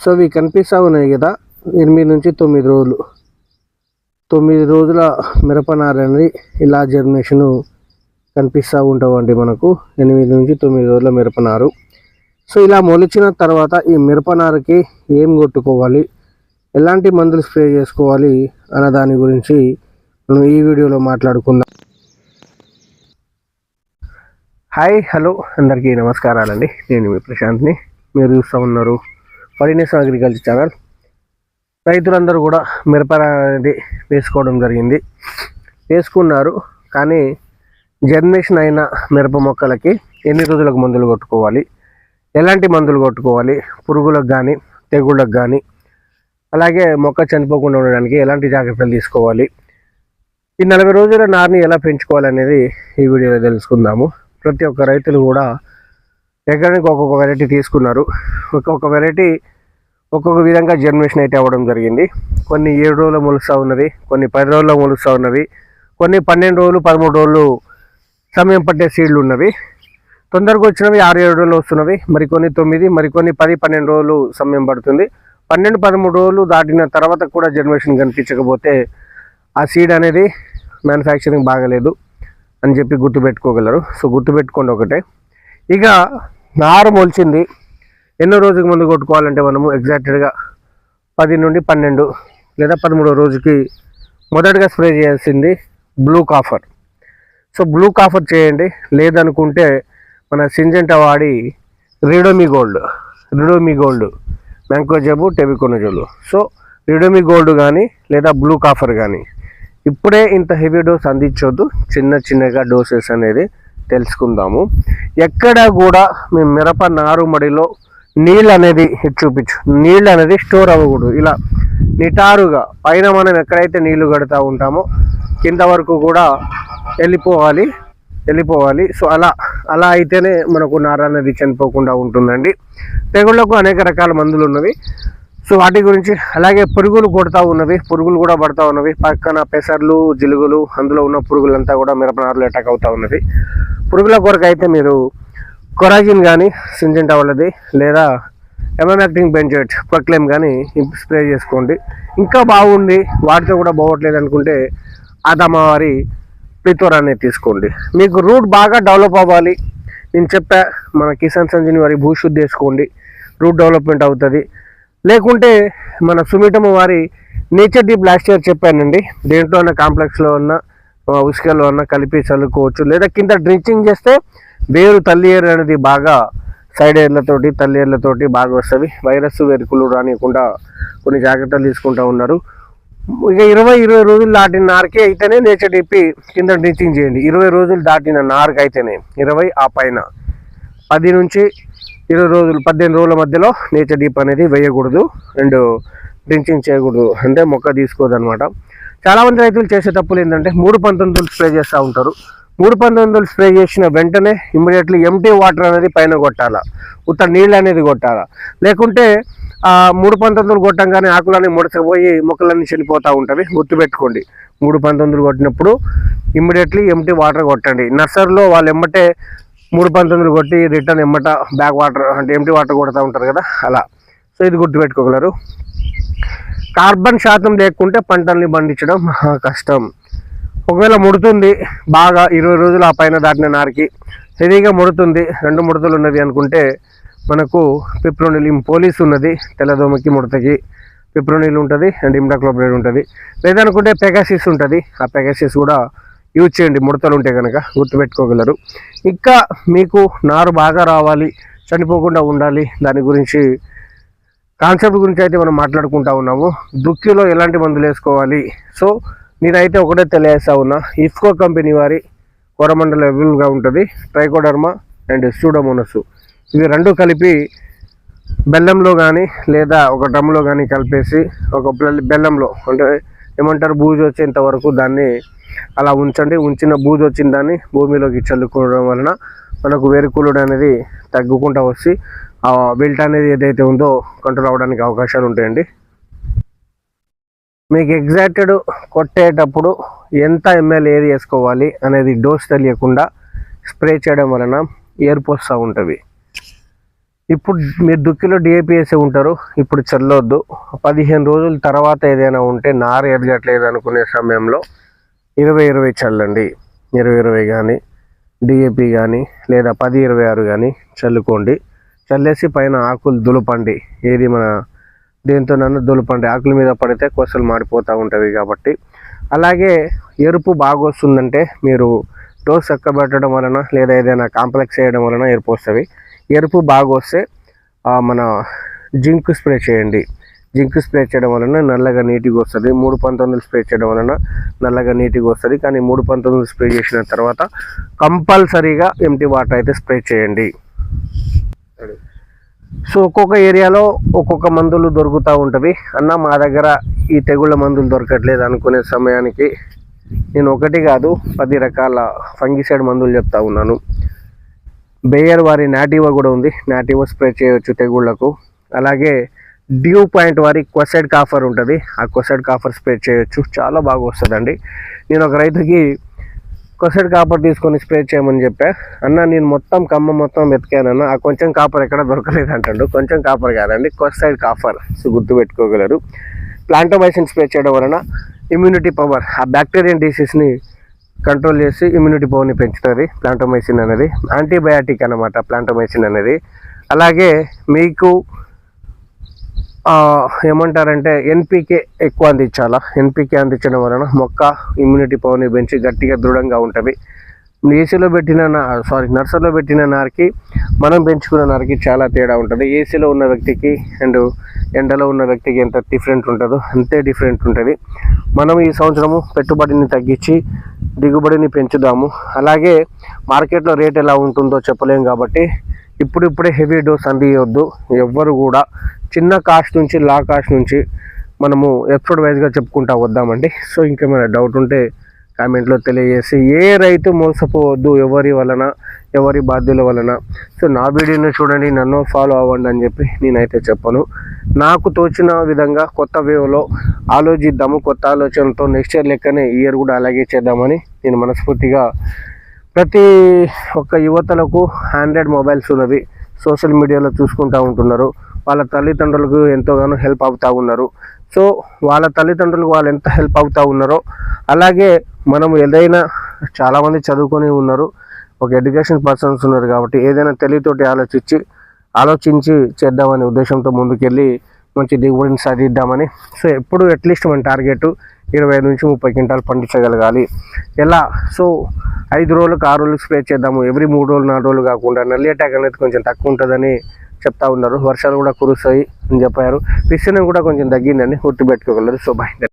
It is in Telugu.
సో ఇవి కనిపిస్తూ ఉన్నాయి కదా. ఎనిమిది నుంచి తొమ్మిది రోజులు. తొమ్మిది రోజుల మిరపనార అనేది ఇలా జర్మినేషన్ కనిపిస్తూ ఉంటామండి మనకు. ఎనిమిది నుంచి తొమ్మిది రోజుల మిరపనారు సో ఇలా మొలిచిన తర్వాత ఈ మిరపనారకి ఏం కొట్టుకోవాలి? ఎలాంటి మందులు స్ప్రే చేసుకోవాలి? అన్న దాని గురించి మనం ఈ వీడియోలో మాట్లాడుకుందాం. Hi hello. అందరికీ నమస్కారాలండి. నేను మీ ప్రశాంత్ని. మీరు చూస్తూ ఉన్నారు పరిణేశ్ అగ్రికల్చర్ ఛానల్. రైతులందరూ కూడా మిరప అనేది వేసుకోవడం జరిగింది. వేసుకున్నారు కానీ జర్మినేషన్ అయిన మిరప మొక్కలకి ఎన్ని రోజులకు మందులు కొట్టుకోవాలి? ఎలాంటి మందులు కొట్టుకోవాలి? పురుగులకు కానీ తెగుళ్ళకు కానీ అలాగే మొక్క చనిపోకుండా ఉండడానికి ఎలాంటి జాగ్రత్తలు తీసుకోవాలి? ఈ నలభై రోజుల నారుని ఎలా పెంచుకోవాలనేది ఈ వీడియోలో తెలుసుకుందాము. ప్రతి ఒక్క రైతులు కూడా ఎకరానికి ఒక్కొక్క వెరైటీ తీసుకున్నారు. ఒక్కొక్క వెరైటీ ఒక్కొక్క విధంగా జర్మినేషన్ అయితే అవ్వడం జరిగింది. కొన్ని ఏడు రోజులు మొలుస్తూ ఉన్నవి కొన్ని పది రోజుల్లో మొలుస్తూ ఉన్నవి కొన్ని పన్నెండు రోజులు పదమూడు రోజులు సమయం పట్టే సీడ్లు ఉన్నవి. తొందరగా వచ్చినవి ఆరు ఏడు రోజులు వస్తున్నవి. మరికొన్ని తొమ్మిది మరికొన్ని పది పన్నెండు రోజులు సమయం పడుతుంది. పన్నెండు పదమూడు రోజులు దాటిన తర్వాత కూడా జనరేషన్ కనిపించకపోతే ఆ సీడ్ అనేది మ్యానుఫ్యాక్చరింగ్ బాగలేదు అని చెప్పి గుర్తుపెట్టుకోగలరు. సో గుర్తుపెట్టుకోండి ఒకటే. ఇక నారు మొలిచింది. ఎన్నో రోజుకి ముందు కొట్టుకోవాలంటే మనము ఎగ్జాక్ట్గా పది నుండి పన్నెండు లేదా పదమూడో రోజుకి మొదటగా స్ప్రే చేయాల్సింది blue copper so blue copper చేయండి. లేదనుకుంటే మన సింజెంటా వాడి Ridomil gold Ridomil gold mancozeb tebuconazole so Ridomil gold కానీ లేదా బ్లూ కాఫర్ కానీ ఇప్పుడే ఇంత హెవీ డోస్ అందించొద్దు. చిన్న చిన్నగా డోసెస్ అనేది తెలుసుకుందాము. ఎక్కడ కూడా మీ మిరప నారుమడిలో నీళ్ళు అనేది చూపించు. నీళ్ళు అనేది స్టోర్ అవ్వకూడదు. ఇలా నిటారుగా పైన మనం ఎక్కడైతే నీళ్ళు కడుతూ ఉంటామో కింద వరకు కూడా వెళ్ళిపోవాలి వెళ్ళిపోవాలి. సో అలా అలా అయితేనే మనకు నార అనేది చనిపోకుండా ఉంటుందండి. తెగుళ్ళకు అనేక రకాల మందులు ఉన్నవి. సో వాటి గురించి అలాగే పురుగులు కొడతా ఉన్నవి పురుగులు కూడా పడతా ఉన్నవి. పక్కన పెసర్లు జిలుగులు అందులో ఉన్న పురుగులంతా కూడా మిరపనారులు అటాక్ అవుతా ఉన్నవి. పురుగుల కొరకు అయితే మీరు కొరాజిన్ కానీ సింజెంటా వాళ్ళది లేదా ఎమనాక్టింగ్ బెంజెట్ ప్రక్లెమ్ కానీ స్ప్రే చేసుకోండి. ఇంకా బాగుంది వాటితో కూడా బాగోట్లేదు అనుకుంటే అదమ్మవారి ప్రితోర్ అనేది తీసుకోండి. మీకు రూట్ బాగా డెవలప్ అవ్వాలి. నేను చెప్పా మన కిసాన్ సంజీని వారి భూశుద్ధి వేసుకోండి. రూట్ డెవలప్మెంట్ అవుతుంది. లేకుంటే మన సుమిటమ్మ వారి నేచర్ డీప్ లాస్ట్ ఇయర్ చెప్పానండి. దేంట్లో ఉన్న కాంప్లెక్స్లో ఉన్న ఆ, ఉసుకలో ఉన్న కలిపి చల్లుకోవచ్చు. లేదా కింద డ్రించింగ్ చేస్తే వేరు తల్లి ఏరు అనేది బాగా సైడ్ ఏర్లతోటి తల్లి ఏర్లతోటి బాగా వస్తుంది. వైరస్ వెరుకులు రానియకుండా కొన్ని జాగ్రత్తలు తీసుకుంటూ ఉన్నారు. ఇక ఇరవై ఇరవై రోజులు దాటిన నారకి అయితేనే నేచర్ డిప్పి కింద డ్రించింగ్ చేయండి. ఇరవై రోజులు దాటిన నారుకి అయితేనే ఇరవై ఆ పైన. పది నుంచి ఇరవై రోజులు పద్దెనిమిది రోజుల మధ్యలో నేచర్ డీప్ అనేది వేయకూడదు. అండ్ డ్రించింగ్ చేయకూడదు. అంటే మొక్క తీసుకోదు అనమాట చాలామంది రైతులు చేసే తప్పులు ఏంటంటే మూడు పంతొమ్మిది స్ప్రే చేస్తూ ఉంటారు. మూడు పంతొమ్మిది స్ప్రే చేసిన వెంటనే ఇమ్మీడియట్లీ ఎంటీ వాటర్ అనేది పైన కొట్టాలా? ఉత్త నీళ్ళు అనేది కొట్టాలా? లేకుంటే ఆ మూడు పంతొమ్మిది కొట్టంగానే ఆకులన్నీ ముడచకపోయి మొక్కలన్నీ చనిపోతూ ఉంటవి. గుర్తుపెట్టుకోండి. మూడు పంతొమ్మిదిలు కొట్టినప్పుడు ఇమ్మీడియట్లీ ఎంటీ వాటర్ కొట్టండి. నర్సరీలో వాళ్ళు ఎమ్మటే మూడు పంతొమ్మిది కొట్టి రిటర్న్ ఎమ్మట బ్యాక్ వాటర్ అంటే ఎంటీ వాటర్ కొడతా ఉంటారు కదా? అలా. సో ఇది గుర్తుపెట్టుకోగలరు. కార్బన్ శాతం లేకుంటే పంటల్ని పండించడం కష్టం. ఒకవేళ ముడుతుంది బాగా ఇరవై రోజులు ఆ పైన దాటిన నారికి హెవీగా ముడుతుంది రెండు ముడతలు ఉన్నది అనుకుంటే మనకు పిప్రోనిల్ పోలీస్ ఉన్నది తెల్లదోమకి ముడతకి పిప్రోనిల్ ఉంటుంది అండ్ ఇమ్డాక్లోబ్రేడ్ ఉంటుంది. లేదనుకుంటే పెగాసిస్ ఉంటుంది ఆ పెగాసిస్ కూడా యూజ్ చేయండి ముడతలు ఉంటే కనుక గుర్తుపెట్టుకోగలరు. ఇంకా మీకు నారు బాగా రావాలి చనిపోకుండా ఉండాలి దాని గురించి కాన్సెప్ట్ గురించి అయితే మనం మాట్లాడుకుంటా ఉన్నాము. దుక్కిలో ఎలాంటి మందులు వేసుకోవాలి? సో నేనైతే ఒకటే తెలియజేస్తా ఉన్నా. ఇఫ్కో కంపెనీ వారి కోరమండల్ అవైలబుల్గా ఉంటుంది. ట్రైకోడర్మా అండ్ సూడోమోనస్ ఇవి రెండు కలిపి బెల్లంలో కానీ లేదా ఒక డ్రమ్లో కానీ కలిపేసి ఒక బెల్లంలో అంటే ఏమంటారు? బూజు వచ్చేంత వరకు దాన్ని అలా ఉంచండి. ఉంచిన బూజు వచ్చిన దాన్ని భూమిలోకి చల్లుకోవడం వలన మనకు వేరుకులుడు అనేది తగ్గుకుంటా వచ్చి ఆ బెల్ట్ అనేది ఏదైతే ఉందో కంట్రోల్ అవ్వడానికి అవకాశాలు ఉంటాయండి. మీకు ఎగ్జాక్టెడ్ కొట్టేటప్పుడు ఎంత ఎంఎల్ ఏది వేసుకోవాలి అనేది డోస్ తెలియకుండా స్ప్రే చేయడం వలన ఏర్పు వస్తూ ఉంటుంది. ఇప్పుడు మీరు దుక్కిలో డిఏపి వేసి ఉంటారు ఇప్పుడు చల్లొద్దు. పదిహేను రోజుల తర్వాత ఏదైనా ఉంటే నారు ఎదగట్లేదు అనుకునే సమయంలో ఇరవై ఇరవై చల్లండి. ఇరవై ఇరవై కానీ డిఏపి కానీ లేదా పది ఇరవై ఆరు కానీ చల్లుకోండి. చల్లేసి పైన ఆకులు దులపండి. ఏది మన దీంతో నన్ను దులపండి. ఆకుల మీద పడితే కొసలు మాడిపోతూ ఉంటుంది కాబట్టి. అలాగే ఎరుపు బాగా వస్తుందంటే మీరు డోస్ చక్కబెట్టడం వలన లేదా ఏదైనా కాంప్లెక్స్ చేయడం వలన ఎరుపు వస్తుంది. ఎరుపు బాగా వస్తే మన జింక్ స్ప్రే చేయండి. జింక్ స్ప్రే చేయడం వలన నల్లగా నీట్గా వస్తుంది. మూడు పంతొమ్మిది స్ప్రే చేయడం వలన నల్లగా నీట్గా వస్తుంది. కానీ మూడు పంతొమ్మిది స్ప్రే చేసిన తర్వాత కంపల్సరీగా ఎంటీ వాటర్ అయితే స్ప్రే చేయండి. సో ఒక్కొక్క ఏరియాలో ఒక్కొక్క మందులు దొరుకుతూ ఉంటవి. అన్న మా దగ్గర ఈ తెగుళ్ళ మందులు దొరకట్లేదు అనుకునే సమయానికి నేను ఒకటి కాదు పది రకాల ఫంగిసైడ్ మందులు చెప్తా ఉన్నాను. బేయర్ వారి నాటివా కూడా ఉంది. నాటివా స్ప్రే చేయొచ్చు తెగుళ్ళకు. అలాగే డ్యూ పాయింట్ వారి క్వసైడ్ కాఫర్ ఉంటుంది. ఆ క్వసైడ్ కాఫర్ స్ప్రే చేయొచ్చు. చాలా బాగా వస్తుందండి. నేను ఒక రైతుకి కొసైడ్ కాపర్ తీసుకొని స్ప్రే చేయమని చెప్పా. అన్న నేను మొత్తం కమ్మ మొత్తం వెతికానన్న ఆ కొంచెం కాపర్ ఎక్కడ దొరకలేదు అంటాడు. కొంచెం కాపర్ కాదండి కొసైడ్ కాపర్. సో గుర్తుపెట్టుకోగలరు ప్లాంటోమైసిన్ స్ప్రే చేయడం వలన ఇమ్యూనిటీ పవర్ ఆ బ్యాక్టీరియన్ డిసీజ్ని కంట్రోల్ చేసి ఇమ్యూనిటీ పవర్ని పెంచుతుంది ప్లాంటోమైసిన్ అనేది. యాంటీబయాటిక్ అన్నమాట ప్లాంటోమైసిన్ అనేది. అలాగే మీకు ఏమంటారంటే ఎన్పికే ఎక్కువ అందించాలా? ఎన్పికే అందించడం వలన మొక్క ఇమ్యూనిటీ పవర్ని పెంచి గట్టిగా దృఢంగా ఉంటుంది. ఏసీలో పెట్టిన సారీ నర్సరీలో పెట్టిన నారికి మనం పెంచుకున్న నారికి చాలా తేడా ఉంటుంది. ఏసీలో ఉన్న వ్యక్తికి అండ్ ఎండలో ఉన్న వ్యక్తికి ఎంత డిఫరెంట్ ఉంటుందో అంతే డిఫరెంట్ ఉంటుంది. మనం ఈ సంవత్సరము పెట్టుబడిని తగ్గించి దిగుబడిని పెంచుదాము. అలాగే మార్కెట్లో రేట్ ఎలా ఉంటుందో చెప్పలేం కాబట్టి ఇప్పుడిప్పుడే హెవీ డోస్ అందియొద్దు. ఎవ్వరు కూడా చిన్న కాస్ట్ నుంచి లా కాస్ట్ నుంచి మనము ఎపిసోడ్ వైజ్గా చెప్పుకుంటా వద్దామండి. సో ఇంకేమైనా డౌట్ ఉంటే కామెంట్లో తెలియజేసి ఏ రైతు మోసపోవద్దు ఎవరి వలన ఎవరి బాధ్యుల వలన. సో నా వీడియోని చూడండి నన్ను ఫాలో అవ్వండి అని చెప్పి నేనైతే చెప్పను. నాకు తోచిన విధంగా కొత్త వేవ్లో ఆలోచిద్దాము కొత్త ఆలోచనతో నెక్స్ట్ ఇయర్ లెక్కనే ఇయర్ కూడా అలాగే చేద్దామని నేను మనస్ఫూర్తిగా ప్రతి ఒక్క యువతలకు ఆండ్రాయిడ్ మొబైల్స్ ఉన్నవి. సోషల్ మీడియాలో చూసుకుంటూ ఉంటున్నారు. వాళ్ళ తల్లిదండ్రులకు ఎంతోగానో హెల్ప్ అవుతూ ఉన్నారు. సో వాళ్ళ తల్లిదండ్రులకు వాళ్ళు ఎంత హెల్ప్ అవుతూ ఉన్నారో అలాగే మనం ఏదైనా చాలామంది చదువుకొని ఉన్నారు. ఒక ఎడ్యుకేషన్ పర్సన్స్ ఉన్నారు కాబట్టి ఏదైనా తెలివితోటి ఆలోచించి ఆలోచించి చేద్దామనే ఉద్దేశంతో ముందుకెళ్ళి మంచి దిగుబడిని సాధిద్దామని సో ఎప్పుడు అట్లీస్ట్ మన టార్గెట్ ఇరవై నుంచి ముప్పై క్వింటాలు పండించగలగాలి. ఎలా? సో ఐదు రోజులకు ఆరు రోజులకు స్ప్రే చేద్దాము. ఎవ్రీ మూడు రోజులు నాలుగు రోజులు కాకుండా నల్లి అటాక్ అనేది కొంచెం తక్కువ ఉంటుందని చెప్తా ఉన్నారు. వర్షాలు కూడా కురుస్తాయి అని చెప్పారు. విస్తీర్ణం కూడా కొంచెం తగ్గిందని గుర్తుపెట్టుకోగలరు. So bye